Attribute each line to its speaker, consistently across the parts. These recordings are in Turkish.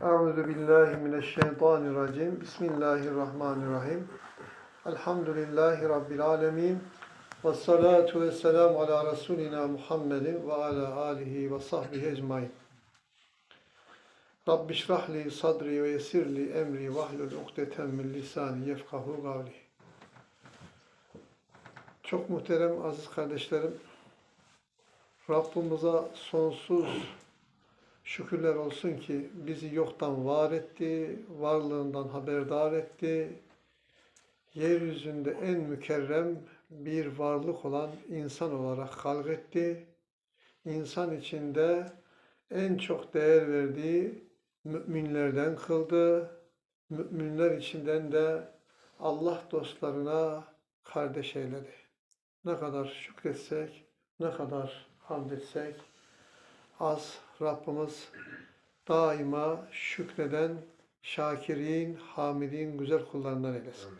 Speaker 1: Euzu billahi mineşşeytanirracim. Bismillahirrahmanirrahim. Elhamdülillahi rabbil alamin. Ves salatu vesselam ala rasulina Muhammedin ve ala alihi ve sahbihi ecmaîn. Rabbi şrah li sadri ve yessir li emri vahlul ukdeten min lisani yefkahu kavli. Çok muhterem aziz kardeşlerim, Rabbimize sonsuz şükürler olsun ki bizi yoktan var etti, varlığından haberdar etti. Yeryüzünde en mükerrem bir varlık olan insan olarak halketti. İnsan içinde en çok değer verdiği müminlerden kıldı. Müminler içinden de Allah dostlarına kardeş eyledi. Ne kadar şükretsek, ne kadar hamd etsek az Rabbimiz daima şükreden, şakirin, hamidin, güzel kullarından eylesin.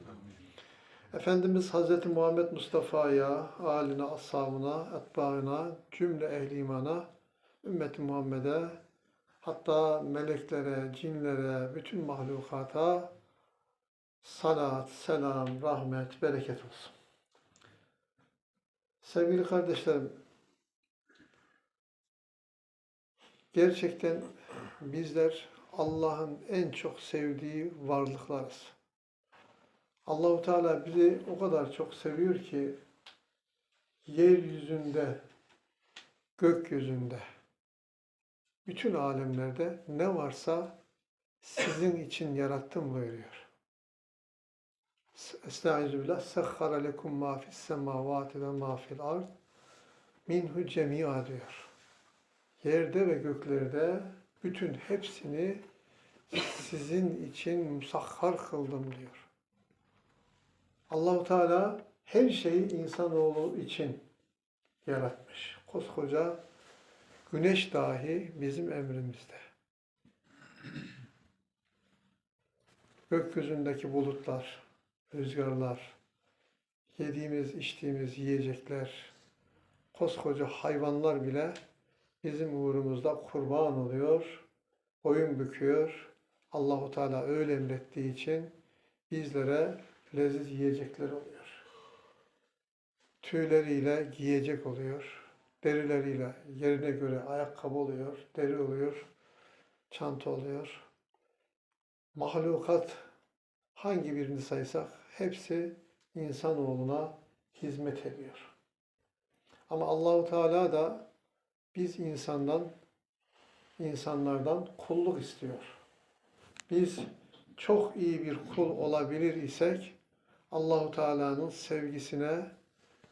Speaker 1: Efendimiz Hz. Muhammed Mustafa'ya, aline, ashabına, etbaına, cümle ehli imana, ümmeti Muhammed'e, hatta meleklere, cinlere, bütün mahlukata salat, selam, rahmet, bereket olsun. Sevgili kardeşlerim, gerçekten bizler Allah'ın en çok sevdiği varlıklarız. Allahu Teala bizi o kadar çok seviyor ki yeryüzünde, gökyüzünde, bütün alemlerde ne varsa sizin için yarattım buyuruyor. Estaizu billah. Sekhara lekum ma fis semavati ve ma fil ard minhu cemi'a diyor. Yerde ve göklerde bütün hepsini sizin için musahhar kıldım diyor. Allahu Teala her şeyi insanoğlu için yaratmış. Koskoca güneş dahi bizim emrimizde. Gökyüzündeki bulutlar, rüzgarlar, yediğimiz, içtiğimiz yiyecekler, koskoca hayvanlar bile bizim uğrumuzda kurban oluyor, boyun büküyor. Allahu Teala öyle emrettiği için bizlere leziz yiyecekler oluyor. Tüyleriyle giyecek oluyor. Derileriyle yerine göre ayakkabı oluyor, deri oluyor, çanta oluyor. Mahlukat hangi birini saysak hepsi insanoğluna hizmet ediyor. Ama Allahu Teala da biz insandan, insanlardan kulluk istiyor. Biz çok iyi bir kul olabilir isek Allahu Teala'nın sevgisine,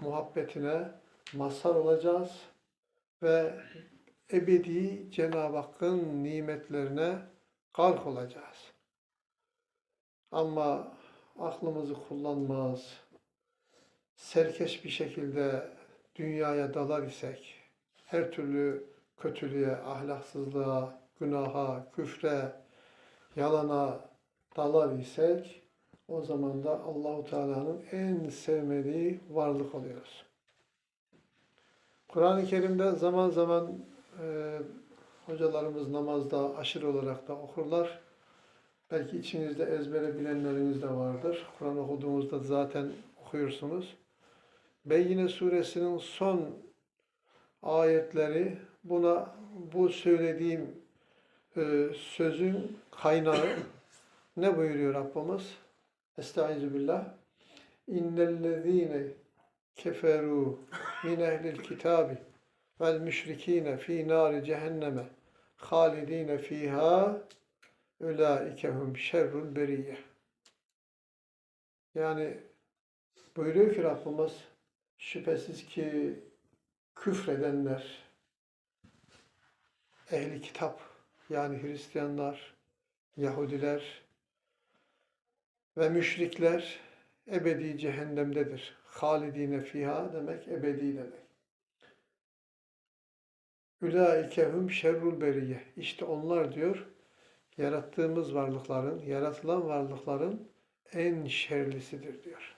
Speaker 1: muhabbetine mazhar olacağız ve ebedi Cenab-ı Hakk'ın nimetlerine gark olacağız. Ama aklımızı kullanmaz, serkeş bir şekilde dünyaya dalar isek, her türlü kötülüğe, ahlaksızlığa, günaha, küfre, yalana dalar isek o zaman da Allahu Teala'nın en sevmediği varlık oluyoruz. Kur'an-ı Kerim'de zaman zaman e, hocalarımız namazda aşırı olarak da okurlar. Belki içinizde ezbere bilenleriniz de vardır. Kur'an okuduğunuzda zaten okuyorsunuz. Beyyine suresinin son ayetleri buna bu söylediğim e, sözün kaynağı ne buyuruyor Rabbimiz? Estaizu billah. İnnellezîne keferu min ehlil kitabi vel müşrikine fi nari cehenneme halidine fiha ulaikehum şerrul beriyye. Yani buyuruyor ki Rabbimiz şüphesiz ki küfredenler, ehli kitap yani Hristiyanlar, Yahudiler ve müşrikler ebedi cehennemdedir. Halidine fiha demek ebedi demek. Ülaikehum şerrul beriye. İşte onlar diyor yarattığımız varlıkların, yaratılan varlıkların en şerlisidir diyor.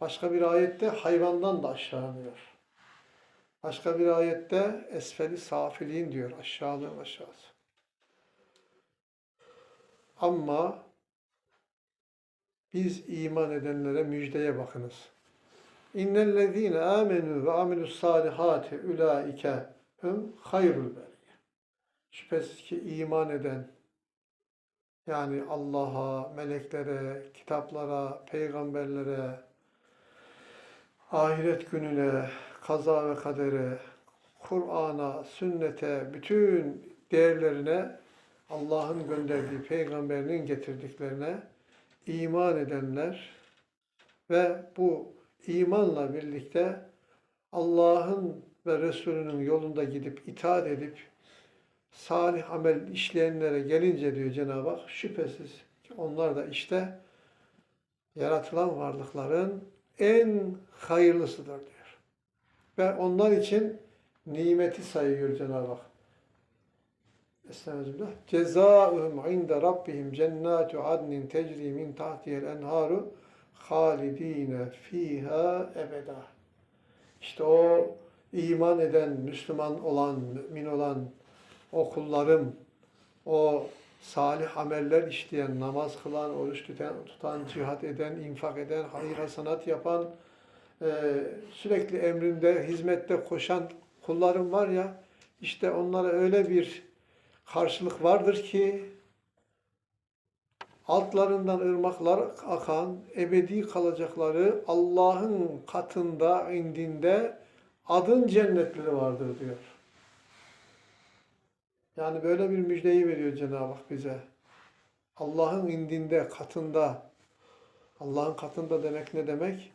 Speaker 1: Başka bir ayette hayvandan da aşağı diyor. Başka bir ayette esfeli safiliğin diyor. Aşağılığın aşağısı. Ama biz iman edenlere müjdeye bakınız. İnnellezîne âmenû ve amilus salihâti ulaike hum hayrul beriye. Şüphesiz ki iman eden yani Allah'a, meleklere, kitaplara, peygamberlere, ahiret gününe, kaza ve kadere, Kur'an'a, sünnete, bütün değerlerine, Allah'ın gönderdiği peygamberinin getirdiklerine iman edenler ve bu imanla birlikte Allah'ın ve Resulünün yolunda gidip itaat edip salih amel işleyenlere gelince diyor Cenab-ı Hak şüphesiz ki onlar da işte yaratılan varlıkların en hayırlısıdır diyor. Ve onlar için nimeti sayıyor Cenab-ı Hak. Estağfirullah. Cezauhum inde rabbihim cennatu adnin tecri min tahtihel enharu halidine fiha ebeda. İşte o iman eden, Müslüman olan, mümin olan o kullarım, o salih ameller işleyen, namaz kılan, oruç tutan, tutan cihat eden, infak eden, hayır hasanat yapan, sürekli emrinde, hizmette koşan kullarım var ya, işte onlara öyle bir karşılık vardır ki altlarından ırmaklar akan, ebedi kalacakları Allah'ın katında, indinde adın cennetleri vardır diyor. Yani böyle bir müjdeyi veriyor Cenab-ı Hak bize. Allah'ın indinde, katında, Allah'ın katında demek ne demek?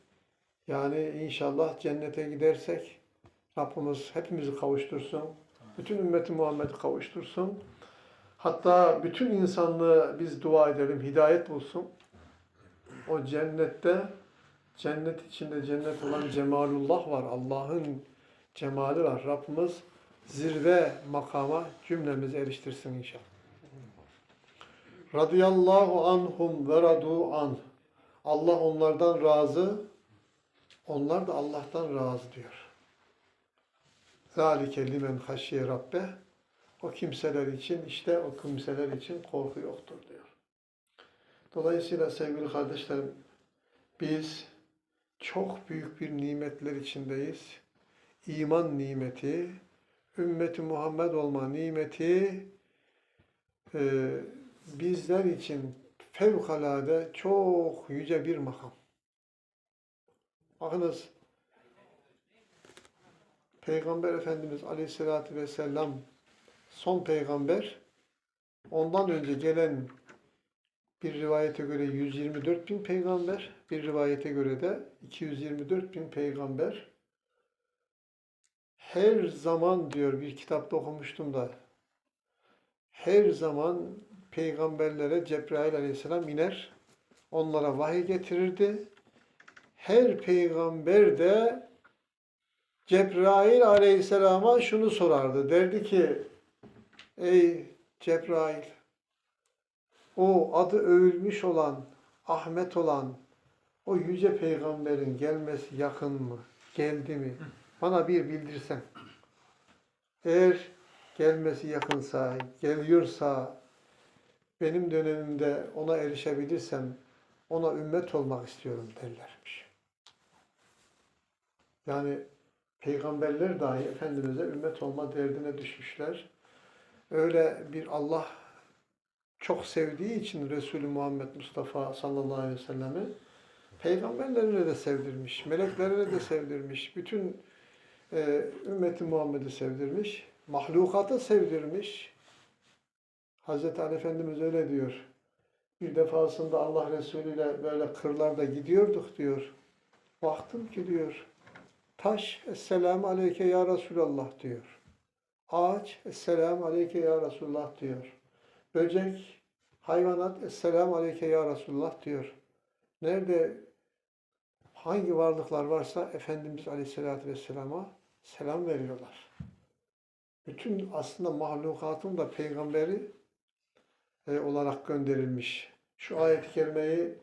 Speaker 1: Yani inşallah cennete gidersek Rabbimiz hepimizi kavuştursun. Bütün ümmeti Muhammed'i kavuştursun. Hatta bütün insanlığı biz dua edelim, hidayet bulsun. O cennette, cennet içinde cennet olan cemalullah var. Allah'ın cemali var. Rabbimiz zirve makama cümlemizi eriştirsin inşallah. Radıyallahu anhum ve radu an. Allah onlardan razı, onlar da Allah'tan razı diyor. Zalike limen haşiye rabbe. O kimseler için işte o kimseler için korku yoktur diyor. Dolayısıyla sevgili kardeşlerim biz çok büyük bir nimetler içindeyiz. İman nimeti, ümmeti Muhammed olma nimeti e, bizler için fevkalade çok yüce bir makam. Bakınız Peygamber Efendimiz Aleyhisselatü Vesselam son peygamber. Ondan önce gelen bir rivayete göre 124 bin peygamber, bir rivayete göre de 224 bin peygamber. Her zaman diyor bir kitapta okumuştum da her zaman peygamberlere Cebrail aleyhisselam iner. Onlara vahiy getirirdi. Her peygamber de Cebrail aleyhisselama şunu sorardı. Derdi ki ey Cebrail o adı övülmüş olan Ahmet olan o yüce peygamberin gelmesi yakın mı? Geldi mi? Bana bir bildirsen. Eğer gelmesi yakınsa, geliyorsa, benim dönemimde ona erişebilirsem ona ümmet olmak istiyorum derlermiş. Yani peygamberler dahi Efendimiz'e ümmet olma derdine düşmüşler. Öyle bir Allah çok sevdiği için Resulü Muhammed Mustafa sallallahu aleyhi ve sellemi peygamberlerine de sevdirmiş, meleklerine de sevdirmiş, bütün e, ümmeti Muhammed'i sevdirmiş, mahlukata sevdirmiş. Hazreti Ali Efendimiz öyle diyor. Bir defasında Allah Resulü ile böyle kırlarda gidiyorduk diyor. Baktım ki diyor, taş, Esselamu Aleyke Ya Resulallah diyor. Ağaç, Esselamu Aleyke Ya Resulallah diyor. Böcek, hayvanat, Esselamu Aleyke Ya Resulallah diyor. Nerede hangi varlıklar varsa Efendimiz Aleyhisselatü Vesselam'a selam veriyorlar. Bütün aslında mahlukatın da peygamberi e, olarak gönderilmiş. Şu ayet-i kerimeyi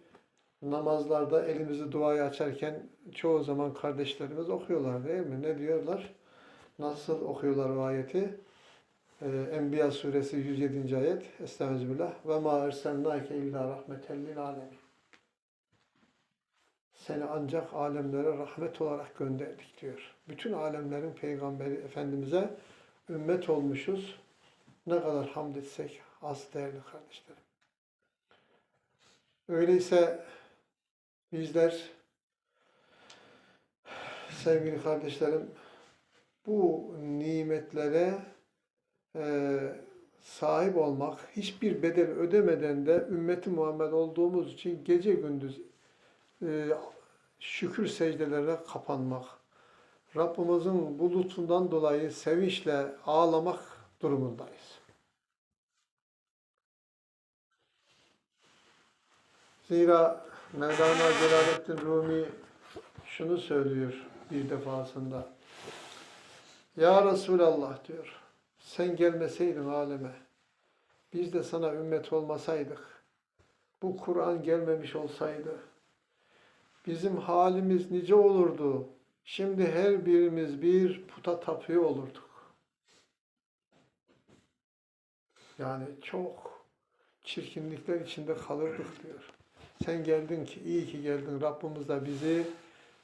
Speaker 1: namazlarda elimizi duayı açarken çoğu zaman kardeşlerimiz okuyorlar değil mi? Ne diyorlar? Nasıl okuyorlar o ayeti? Ee, Enbiya suresi 107. ayet. Estağfirullah. Ve ma erselnake illa rahmeten lil alemin. Seni ancak alemlere rahmet olarak gönderdik diyor. Bütün alemlerin peygamberi Efendimiz'e ümmet olmuşuz. Ne kadar hamd etsek az değerli kardeşlerim. Öyleyse bizler sevgili kardeşlerim bu nimetlere e, sahip olmak, hiçbir bedel ödemeden de ümmeti Muhammed olduğumuz için gece gündüz e, şükür secdelerine kapanmak, Rabbimizin bu lütfundan dolayı sevinçle ağlamak durumundayız. Zira Mevlana Celaleddin Rumi şunu söylüyor bir defasında. Ya Resulallah diyor, sen gelmeseydin aleme, biz de sana ümmet olmasaydık, bu Kur'an gelmemiş olsaydı, bizim halimiz nice olurdu. Şimdi her birimiz bir puta tapıyor olurduk. Yani çok çirkinlikler içinde kalırdık diyor. Sen geldin ki, iyi ki geldin. Rabbimiz de bizi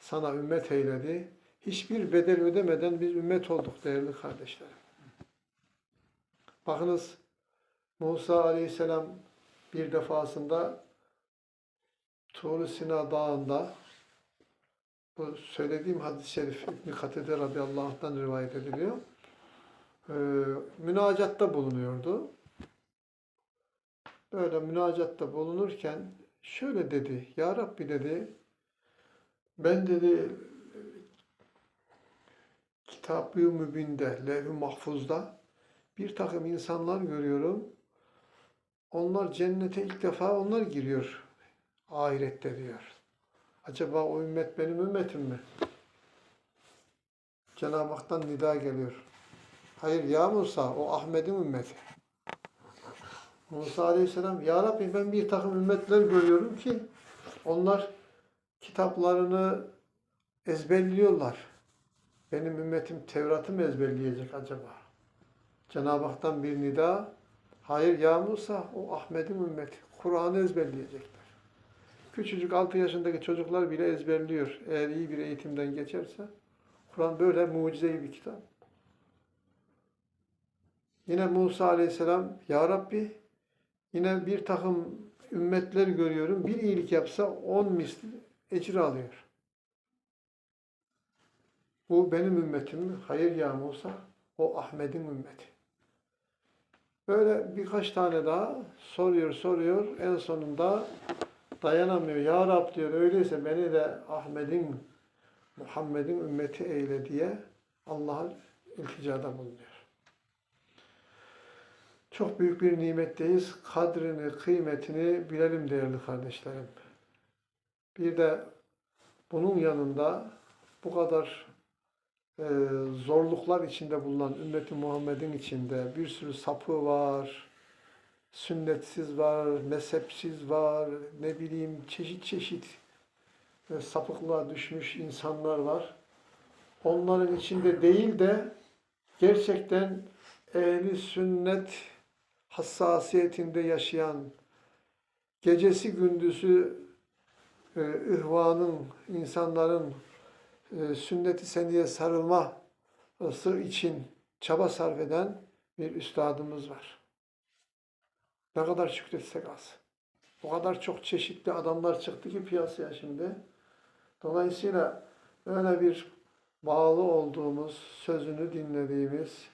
Speaker 1: sana ümmet eyledi. Hiçbir bedel ödemeden biz ümmet olduk değerli kardeşlerim. Bakınız Musa Aleyhisselam bir defasında Tuğru Sina Dağı'nda bu söylediğim hadis-i şerif İbn-i Katede radıyallahu rivayet ediliyor. Ee, münacatta bulunuyordu. Böyle münacatta bulunurken şöyle dedi. Ya Rabbi dedi ben dedi kitab-ı mübinde, levh-i mahfuzda bir takım insanlar görüyorum. Onlar cennete ilk defa onlar giriyor ahirette diyor. Acaba o ümmet benim ümmetim mi? Cenab-ı Hak'tan nida geliyor. Hayır ya Musa o Ahmet'in ümmeti. Musa Aleyhisselam Ya Rabbi ben bir takım ümmetler görüyorum ki onlar kitaplarını ezberliyorlar. Benim ümmetim Tevrat'ı mı ezberleyecek acaba? Cenab-ı Hak'tan bir nida. Hayır ya Musa o Ahmet'in ümmeti. Kur'an'ı ezberleyecekler. Küçücük 6 yaşındaki çocuklar bile ezberliyor. Eğer iyi bir eğitimden geçerse. Kur'an böyle mucizevi bir kitap. Yine Musa Aleyhisselam Ya Rabbi yine bir takım ümmetler görüyorum. Bir iyilik yapsa on misli ecir alıyor. Bu benim ümmetim? Hayır ya Musa. O Ahmet'in ümmeti. Böyle birkaç tane daha soruyor soruyor. En sonunda dayanamıyor. Ya Rab diyor öyleyse beni de Ahmet'in Muhammed'in ümmeti eyle diye Allah'a ilticada bulunuyor. Çok büyük bir nimetteyiz. Kadrini, kıymetini bilelim değerli kardeşlerim. Bir de bunun yanında bu kadar e, zorluklar içinde bulunan ümmeti Muhammed'in içinde bir sürü sapı var, sünnetsiz var, mezhepsiz var, ne bileyim çeşit çeşit e, sapıklığa düşmüş insanlar var. Onların içinde değil de gerçekten ehli sünnet hassasiyetinde yaşayan, gecesi gündüzü e, ihvanın, insanların e, sünnet-i seniye sarılması için çaba sarf eden bir üstadımız var. Ne kadar şükretsek az. O kadar çok çeşitli adamlar çıktı ki piyasaya şimdi. Dolayısıyla öyle bir bağlı olduğumuz, sözünü dinlediğimiz,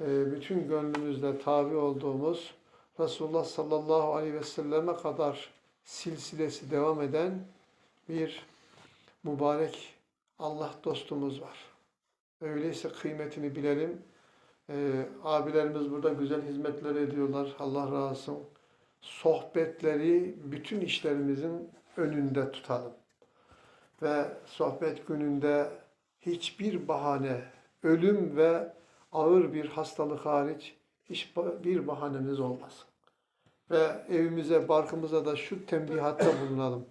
Speaker 1: bütün gönlümüzle tabi olduğumuz Resulullah sallallahu aleyhi ve selleme kadar silsilesi devam eden bir mübarek Allah dostumuz var. Öyleyse kıymetini bilelim. Ee, abilerimiz burada güzel hizmetler ediyorlar. Allah razı olsun. Sohbetleri bütün işlerimizin önünde tutalım. Ve sohbet gününde hiçbir bahane, ölüm ve ağır bir hastalık hariç hiçbir bahanemiz olmasın. Ve evimize, barkımıza da şu tembihatta bulunalım.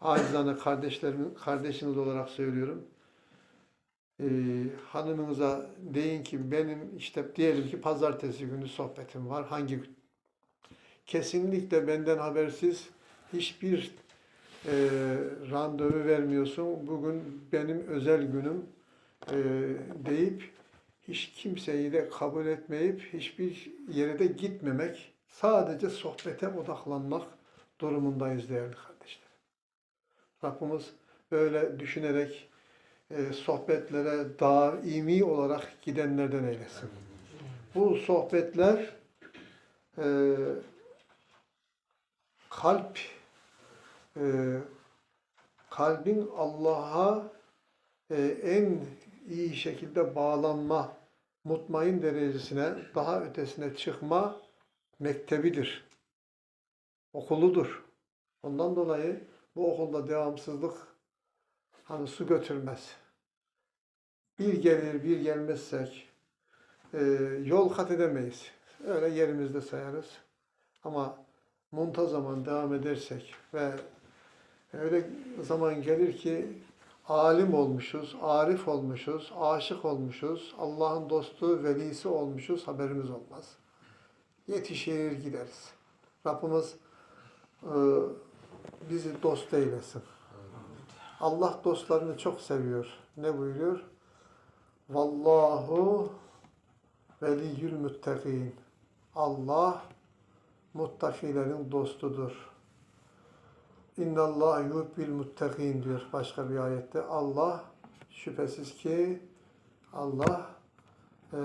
Speaker 1: Acizane kardeşlerimin, kardeşiniz olarak söylüyorum. e, hanımınıza deyin ki benim işte diyelim ki pazartesi günü sohbetim var. Hangi gün? Kesinlikle benden habersiz hiçbir e, randevu vermiyorsun. Bugün benim özel günüm e, deyip hiç kimseyi de kabul etmeyip hiçbir yere de gitmemek, sadece sohbete odaklanmak durumundayız değerli kardeşler. Rabbimiz böyle düşünerek e, sohbetlere daimi olarak gidenlerden eylesin. Bu sohbetler e, kalp e, kalbin Allah'a e, en iyi şekilde bağlanma, mutmain derecesine, daha ötesine çıkma mektebidir. Okuludur. Ondan dolayı bu okulda devamsızlık hani su götürmez. Bir gelir bir gelmezsek e, yol kat edemeyiz. Öyle yerimizde sayarız. Ama muntazaman devam edersek ve öyle zaman gelir ki alim olmuşuz, arif olmuşuz, aşık olmuşuz, Allah'ın dostu, velisi olmuşuz, haberimiz olmaz. Yetişir gideriz. Rabbimiz e, bizi dost eylesin. Allah dostlarını çok seviyor. Ne buyuruyor? Vallahu veliyyül müttakîn. Allah muttakilerin dostudur. İnna Allah yuhibbil muttakin diyor başka bir ayette. Allah şüphesiz ki Allah e,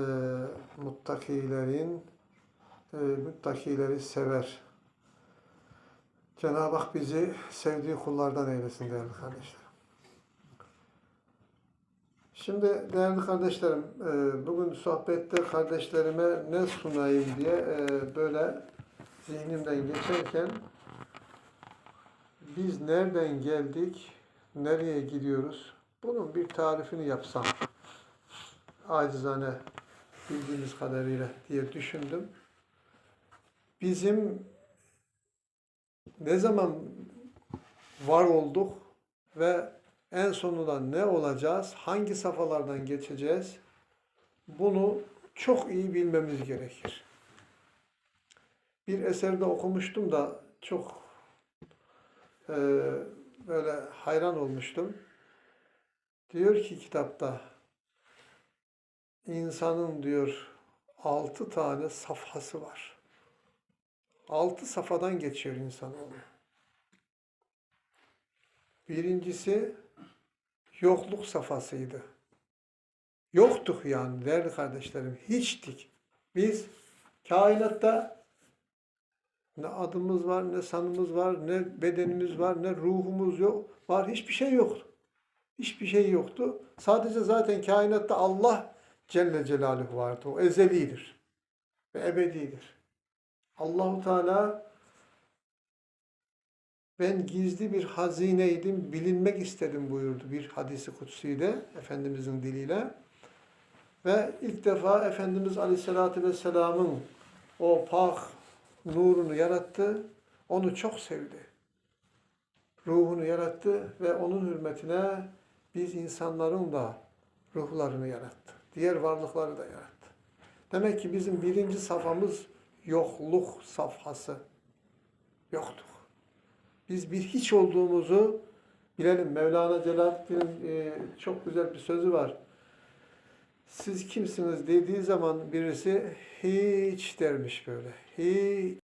Speaker 1: muttakilerin e, muttakileri sever. Cenab-ı Hak bizi sevdiği kullardan eylesin değerli kardeşlerim. Şimdi değerli kardeşlerim, e, bugün sohbette kardeşlerime ne sunayım diye e, böyle zihnimden geçerken biz nereden geldik, nereye gidiyoruz? Bunun bir tarifini yapsam acizane bildiğimiz kadarıyla diye düşündüm. Bizim ne zaman var olduk ve en sonunda ne olacağız, hangi safhalardan geçeceğiz, bunu çok iyi bilmemiz gerekir. Bir eserde okumuştum da çok e, böyle hayran olmuştum. Diyor ki kitapta, insanın diyor altı tane safhası var. Altı safhadan geçiyor insanoğlu. Birincisi yokluk safhasıydı. Yoktuk yani değerli kardeşlerim. Hiçtik. Biz kainatta ne adımız var, ne sanımız var, ne bedenimiz var, ne ruhumuz yok. Var hiçbir şey yoktu. Hiçbir şey yoktu. Sadece zaten kainatta Allah Celle Celaluhu vardı. O ezelidir ve ebedidir. Allahu Teala ben gizli bir hazineydim, bilinmek istedim buyurdu bir hadisi kutsiyle, Efendimizin diliyle. Ve ilk defa Efendimiz Aleyhisselatü Vesselam'ın o pak nurunu yarattı, onu çok sevdi. Ruhunu yarattı ve onun hürmetine biz insanların da ruhlarını yarattı. Diğer varlıkları da yarattı. Demek ki bizim birinci safhamız yokluk safhası. Yoktuk. Biz bir hiç olduğumuzu bilelim. Mevlana Celaleddin'in e, çok güzel bir sözü var. Siz kimsiniz dediği zaman birisi hiç dermiş böyle. Hiç.